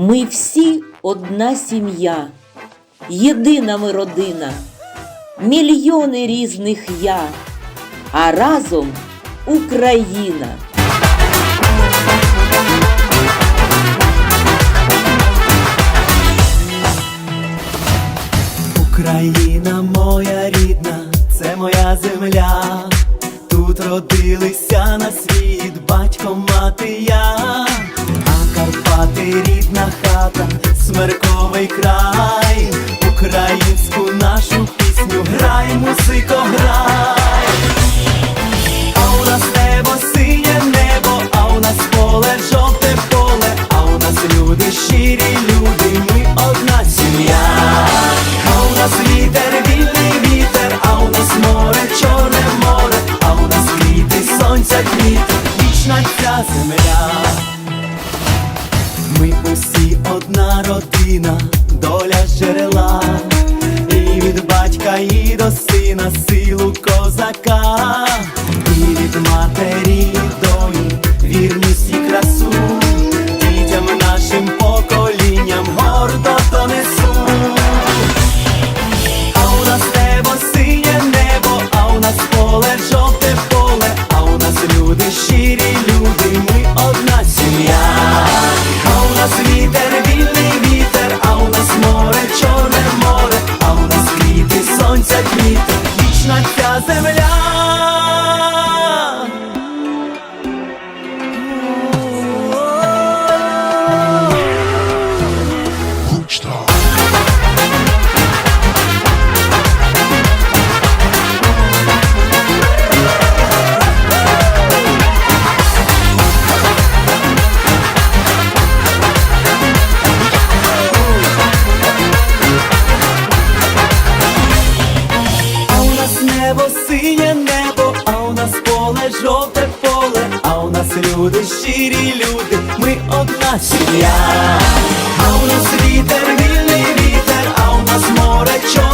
Ми всі одна сім'я, єдина ми родина, мільйони різних я, а разом Україна. Україна моя рідна, це моя земля. Тут родилися на світ батько, мати я, Карпати рідна хата, смерковий край, українську нашу пісню грай, музико, грай. А у нас небо синє небо, а у нас поле жовте поле, а у нас люди щирі люди, ми одна сім'я. А у нас вітер, вільний вітер, а у нас море, чорне море, а у нас квіти, сонця квіти, вічна ця земля. Ми усі одна родина, доля джерела, і від батька і до сина силу козака, і від матері доні вірність і красу, дітям нашим поколінням гордо донесу. А у нас небо синє небо, а у нас поле жовте поле, а у нас люди щирі люди, ми жовте поле, а у нас люди, щирі люди, ми одна сім'я, а у нас вітер, вільний вітер, а у нас море чорне.